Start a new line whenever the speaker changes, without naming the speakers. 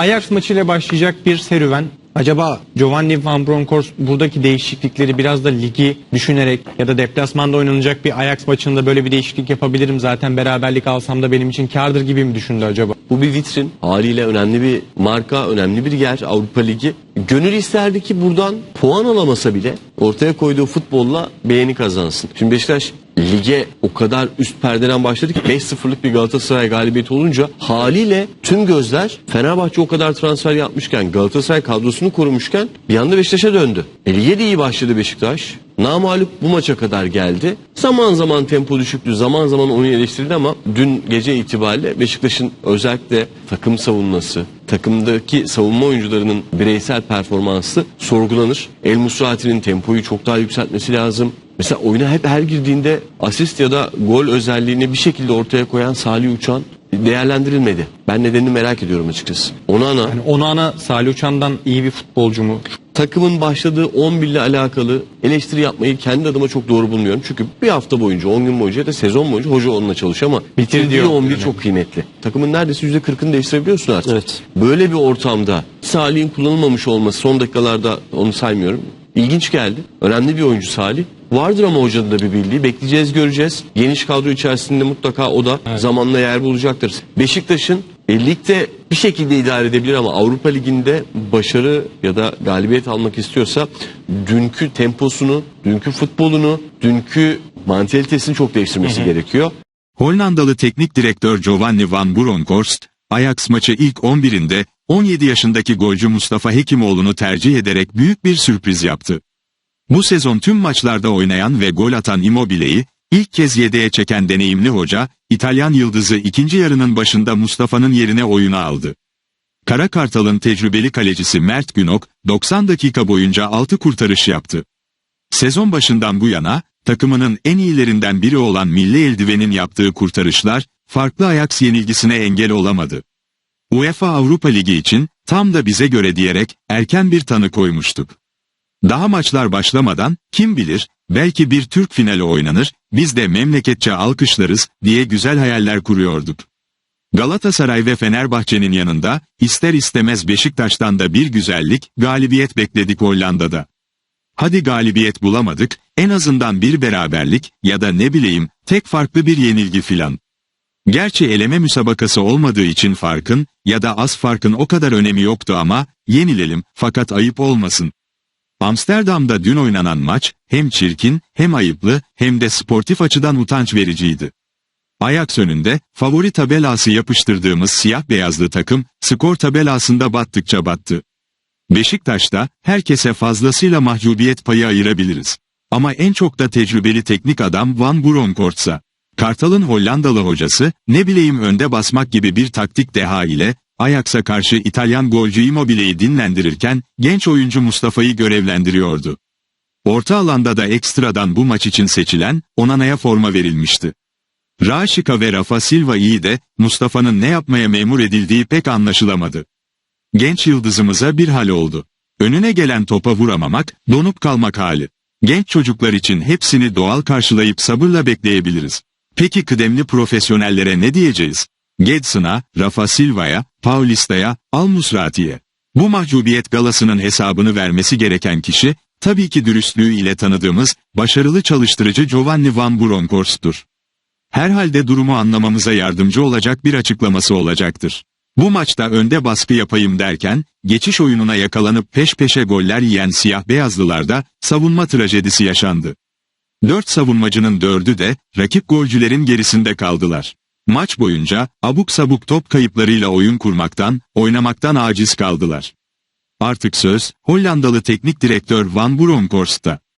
Ajax maçıyla başlayacak bir serüven. Acaba Giovanni Van Bronckhorst buradaki değişiklikleri biraz da ligi düşünerek ya da deplasmanda oynanacak bir Ajax maçında böyle bir değişiklik yapabilirim. Zaten beraberlik alsam da benim için kardır gibi mi düşündü acaba?
Bu bir vitrin. Haliyle önemli bir marka, önemli bir yer Avrupa Ligi. Gönül isterdi ki buradan puan alamasa bile ortaya koyduğu futbolla beğeni kazansın. Şimdi Beşiktaş lige o kadar üst perdeden başladı ki 5-0'lık bir Galatasaray galibiyeti olunca haliyle tüm gözler Fenerbahçe o kadar transfer yapmışken Galatasaray kadrosunu korumuşken bir anda Beşiktaş'a döndü. E, lige de iyi başladı Beşiktaş. Namalup bu maça kadar geldi. Zaman zaman tempo düşüktü, zaman zaman onu eleştirildi ama dün gece itibariyle Beşiktaş'ın özellikle takım savunması, takımdaki savunma oyuncularının bireysel performansı sorgulanır. El Musrati'nin tempoyu çok daha yükseltmesi lazım. Mesela oyuna hep her girdiğinde asist ya da gol özelliğini bir şekilde ortaya koyan Salih Uçan değerlendirilmedi. Ben nedenini merak ediyorum açıkçası. Onana
Yani Onana Salih Uçan'dan iyi bir futbolcu mu?
takımın başladığı 11 ile alakalı eleştiri yapmayı kendi adıma çok doğru bulmuyorum. Çünkü bir hafta boyunca, 10 gün boyunca ya da sezon boyunca hoca onunla çalışıyor ama bitirdiği
diyor
11
yani.
çok kıymetli. Takımın neredeyse %40'ını değiştirebiliyorsun artık.
Evet.
Böyle bir ortamda Salih'in kullanılmamış olması son dakikalarda onu saymıyorum. İlginç geldi. Önemli bir oyuncu Salih. Vardır ama hocanın da bir bildiği. Bekleyeceğiz göreceğiz. Geniş kadro içerisinde mutlaka o da zamanla yer bulacaktır. Beşiktaş'ın e, ligde bir şekilde idare edebilir ama Avrupa Ligi'nde başarı ya da galibiyet almak istiyorsa dünkü temposunu, dünkü futbolunu, dünkü mantalitesini çok değiştirmesi gerekiyor.
Hollandalı teknik direktör Giovanni van Bronckhorst, Ajax maçı ilk 11'inde 17 yaşındaki golcü Mustafa Hekimoğlu'nu tercih ederek büyük bir sürpriz yaptı. Bu sezon tüm maçlarda oynayan ve gol atan Immobile'yi ilk kez yedeğe çeken deneyimli hoca, İtalyan yıldızı ikinci yarının başında Mustafa'nın yerine oyuna aldı. Kara Kartal'ın tecrübeli kalecisi Mert Günok, 90 dakika boyunca 6 kurtarış yaptı. Sezon başından bu yana, takımının en iyilerinden biri olan Milli Eldiven'in yaptığı kurtarışlar, farklı Ajax yenilgisine engel olamadı. UEFA Avrupa Ligi için, tam da bize göre diyerek, erken bir tanı koymuştuk. Daha maçlar başlamadan, kim bilir, belki bir Türk finali oynanır, biz de memleketçe alkışlarız, diye güzel hayaller kuruyorduk. Galatasaray ve Fenerbahçe'nin yanında, ister istemez Beşiktaş'tan da bir güzellik, galibiyet bekledik Hollanda'da. Hadi galibiyet bulamadık, en azından bir beraberlik ya da ne bileyim, tek farklı bir yenilgi filan. Gerçi eleme müsabakası olmadığı için farkın ya da az farkın o kadar önemi yoktu ama, yenilelim fakat ayıp olmasın. Amsterdam'da dün oynanan maç, hem çirkin, hem ayıplı, hem de sportif açıdan utanç vericiydi. Ajax önünde, favori tabelası yapıştırdığımız siyah beyazlı takım, skor tabelasında battıkça battı. Beşiktaş'ta, herkese fazlasıyla mahcubiyet payı ayırabiliriz. Ama en çok da tecrübeli teknik adam Van Bronckhorst'a. Kartal'ın Hollandalı hocası, ne bileyim önde basmak gibi bir taktik deha ile, Ajax'a karşı İtalyan golcü Immobile'yi dinlendirirken, genç oyuncu Mustafa'yı görevlendiriyordu. Orta alanda da ekstradan bu maç için seçilen, Onana'ya forma verilmişti. Raşika ve Rafa Silva iyi de, Mustafa'nın ne yapmaya memur edildiği pek anlaşılamadı. Genç yıldızımıza bir hal oldu. Önüne gelen topa vuramamak, donup kalmak hali. Genç çocuklar için hepsini doğal karşılayıp sabırla bekleyebiliriz. Peki kıdemli profesyonellere ne diyeceğiz? Gedson'a, Rafa Silva'ya, Paulista'ya, Al Musrati'ye. Bu mahcubiyet galasının hesabını vermesi gereken kişi, tabii ki dürüstlüğü ile tanıdığımız, başarılı çalıştırıcı Giovanni Van Bronckhorst'tur. Herhalde durumu anlamamıza yardımcı olacak bir açıklaması olacaktır. Bu maçta önde baskı yapayım derken, geçiş oyununa yakalanıp peş peşe goller yiyen siyah beyazlılarda, savunma trajedisi yaşandı. Dört savunmacının dördü de, rakip golcülerin gerisinde kaldılar. Maç boyunca, abuk sabuk top kayıplarıyla oyun kurmaktan, oynamaktan aciz kaldılar. Artık söz, Hollandalı teknik direktör Van Bronckhorst'ta.